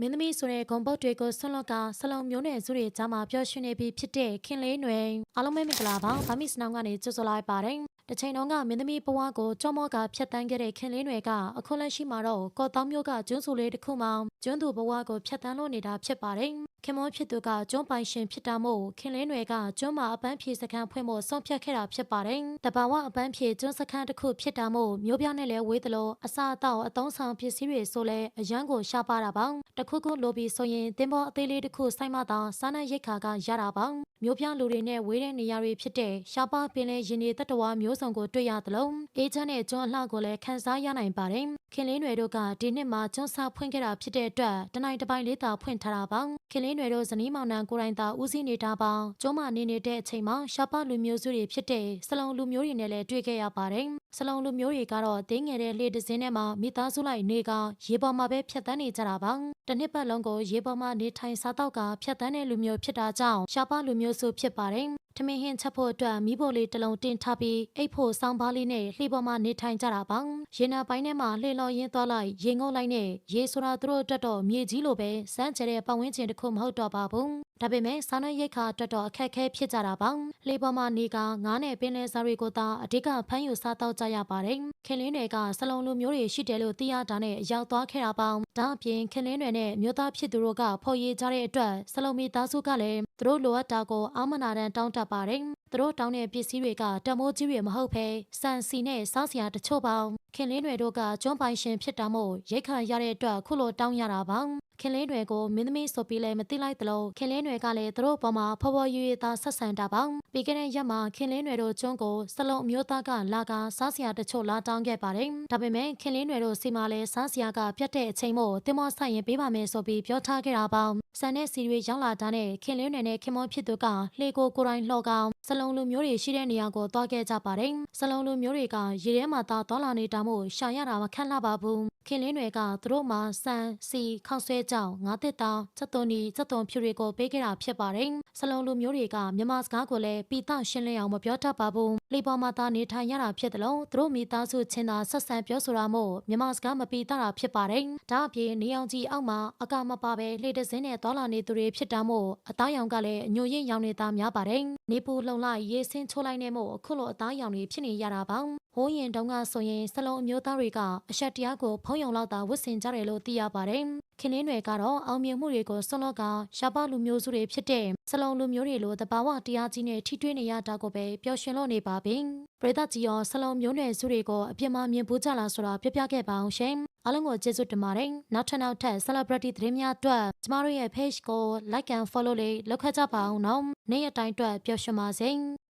မင်းသမီးဆိုတဲ့ဂုံပုတ်တွေကိုဆွန့်လွတ်ကဆလုံမျိုးနယ်စုတွေကြားမှာပျော်ရွှင်နေပြီးဖြစ်တဲ့ခင်လေးနွယ်အားလုံးပဲမင်္ဂလာပါဗာမီစနောင်းကနေကြိုဆိုလိုက်ပါတယ်တစ်ချိန်တုန်းကမင်းသမီးဘဝကိုကြောမော့ကဖျက်တမ်းခဲ့တဲ့ခင်လေးနွယ်ကအခုလက်ရှိမှာတော့ကော့တောင်းမျိုးကကျွန်းစုလေးတစ်ခုမှာကျွန်းသူဘဝကိုဖျက်တမ်းလို့နေတာဖြစ်ပါတယ်ခင်မွန်ဖြစ်သူကကျွန်းပိုင်ရှင်ဖြစ်တာမို့ခင်လေးနွယ်ကကျွန်းမှာအပန်းဖြေစခန်းဖွင့်ဖို့ဆုံးဖြတ်ခဲ့တာဖြစ်ပါတယ်တဘာဝအပန်းဖြေကျွန်းစခန်းတစ်ခုဖြစ်တာမို့မျိုးပြနဲ့လည်းဝေးသလိုအစာအသောက်အသုံးဆောင်ပစ္စည်းတွေဆိုလဲအရန်ကိုရှားပါတာပါတခုခုလိုပြီးဆိုရင်တင်းပေါ်အသေးလေးတစ်ခုစိုက်မှသာစားနပ်ရိက္ခာကရတာပါမျိုးပြလူတွေနဲ့ဝေးတဲ့နေရာတွေဖြစ်တဲ့ရှားပါပင်လယ်ရင်တွေတတဝါမျိုးစုံကိုတွေ့ရသလိုအေးချမ်းတဲ့ကျွန်းအလှကိုလည်းခန်းစားရနိုင်ပါတယ်ခင်လေးနွယ်တို့ကဒီနှစ်မှာကျွန်းစားဖွင့်ခဲ့တာဖြစ်တဲ့အတွက်တနိုင်တစ်ပိုင်းလေးသာဖွင့်ထားတာပါခင်လေးနွယ်တို့ဇနီးမောင်နှံကိုယ်တိုင်သာဦးစီးနေတာပါကျွန်းမနေနေတဲ့အချိန်မှာရှားပါလူမျိုးစုတွေဖြစ်တဲ့စလုံလူမျိုးတွေနဲ့လည်းတွေ့ခဲ့ရပါတယ် စလုံလူမျိုးတွေကတော့တင်းငယ်တဲ့လှေတစ်စင်းထဲမှာမိသားစုလိုက်နေကရေပေါ်မှာပဲဖြတ်တန်းနေကြတာပါတစ်နှစ်ပတ်လုံးကိုရေပေါ်မှာနေထိုင်စားတော့ကဖြတ်တန်းတဲ့လူမျိုးဖြစ်တာကြောင့်ရှားပါလူမျိုးစုဖြစ်ပါတယ်ထမင်းဟင်းချက်ဖို့အတွက်မိဖို့လေးတစ်လုံးတင်ထားပြီးအိတ်ဖို့စောင်းပါးလေးနဲ့လှေပေါ်မှာနေထိုင်ကြတာပါရေနာပိုင်းထဲမှာလှေလော်ရင်းသွားလိုက်ရေငုပ်လိုက်နဲ့ရေဆိုတာသူတို့အတွက်တော့မြေကြီးလိုပဲစမ်းကြတဲ့ပတ်ဝန်းကျင်တစ်ခုမဟုတ်တော့ပါဘူးဒါပေမဲ့စားနပ်ရိက္ခာအတွက်တော့အခက်အခဲဖြစ်ကြတာပါလှေပေါ်မှာနေကငားနဲ့ပင်လယ်စားတွေကိုသာအဓိကဖမ်းယူစားတော့ကြရပါတယ် ခင်လင်းတွေကစလုံးလူမျိုးတွေရှိတယ်လို့သိရတာနဲ့ရောက်သွားခဲ့တာပါဒါအပြင်ခင်လင်းတွေနဲ့မြို့သားဖြစ်သူတို့ကဖော်ရည်ကြတဲ့အတွက်စလုံးမီသားစုကလည်းသူတို့လိုအပ်တာကိုအာမနာတန်တောင်းတတ်ပါတယ်သူတို့တောင်းတဲ့ပစ္စည်းတွေကတမိုးကြီးတွေမဟုတ်ဘဲစံစီနဲ့စားစရာတချို့ပေါင်းခင်လင်းတွေတို့ကကျွန်းပိုင်ရှင်ဖြစ်တာမို့ရိတ်ခါရတဲ့အတွက်ခုလိုတောင်းရတာပါ ခင်လေးတွေကိုမင်းသမီးဆိုပြီးလည်းမသိလိုက်သလိုခင်လေးတွေကလည်းသူတို့ပေါ်မှာဖော်ဖော်ရွေ့ရွေ့သားဆက်ဆံတာပါပြီးခဲ့တဲ့ရက်မှာခင်လေးတွေတို့ကျွန်းကိုစလုံးအမျိုးသားကလာကစားစရာတချို့လာတောင်းခဲ့ပါတယ်ဒါပေမဲ့ခင်လေးတွေတို့စီမှာလည်းစားစရာကပြတ်တဲ့အချိန်မို့တင်မောဆိုင်ရင်ပေးပါမယ်ဆိုပြီးပြောထားခဲ့တာပါဆန်တဲ့စီတွေရောက်လာတာနဲ့ခင်လေးတွေနဲ့ခင်မောဖြစ်သူကလှေကိုကိုယ်တိုင်လှော်ကောင်စလုံးလူမျိုးတွေရှိတဲ့နေရာကိုသွားခဲ့ကြပါတယ်စလုံးလူမျိုးတွေကရေထဲမှာသာသွားလာနေတာမို့ရှာရတာမခန့်လာပါဘူးခင်လင်းတွေကသူတို့မှာစံစီခောက်ဆွဲကြောင်ငါးတစ်တောင်ချက်သွန်ဒီချက်သွန်ဖြူတွေကိုပေးခဲ့တာဖြစ်ပါတယ်စလုံးလူမျိုးတွေကမြန်မာစကားကိုလည်းပီတရှင်းလင်းအောင်မပြောတတ်ပါဘူးလေပေါ်မှာသာနေထိုင်ရတာဖြစ်တယ်လို့သူတို့မိသားစုချင်းသာဆက်ဆံပြောဆိုတာမို့မြန်မာစကားမပီတတာဖြစ်ပါတယ်ဒါအပြင်နေအောင်ကြီးအောက်မှာအကမပါပဲလှေတစင်းနဲ့သွားလာနေသူတွေဖြစ်တာမို့အသားရောင်ကလည်းအညိုရင့်ရောင်နေတာများပါတယ်နေပူလုံလိုက်ရေဆင်းချိုးလိုက်နေမို့အခုလိုအသားရောင်တွေဖြစ်နေရတာပါဟိုးရင်တုန်းကဆိုရင်စလုံးအမျိုးသားတွေကအရှက်တရားကိုဖုံးယုံလောက်သာဝတ်ဆင်ကြတယ်လို့သိရပါတယ်။ ခင်လင်းတွေကတော့အောင်မြင်မှုတွေကိုဆွလော့ကရှားပါလူမျိုးစုတွေဖြစ်တဲ့စလုံးလူမျိုးတွေလိုတဘာဝတရားကြီးနဲ့ထိတွေ့နေရတာကိုပဲပျော်ရွှင်လို့နေပါပြီ။ပရိသတ်ကြီးရောစလုံးမျိုးနွယ်စုတွေကိုအပြစ်မှမြင်ပူးကြလားဆိုတာပြပြခဲ့ပါအောင်ရှင်။အားလုံးကိုကျေးဇူးတင်ပါတယ်။နောက်ထပ်နောက်ထပ် celebrity သတင်းများအတွက်ကျမတို့ရဲ့ page ကို like and follow လေးလုပ်ခကြပါအောင်နော်။နေ့ရက်တိုင်းအတွက်ပျော်ရွှင်ပါစေ။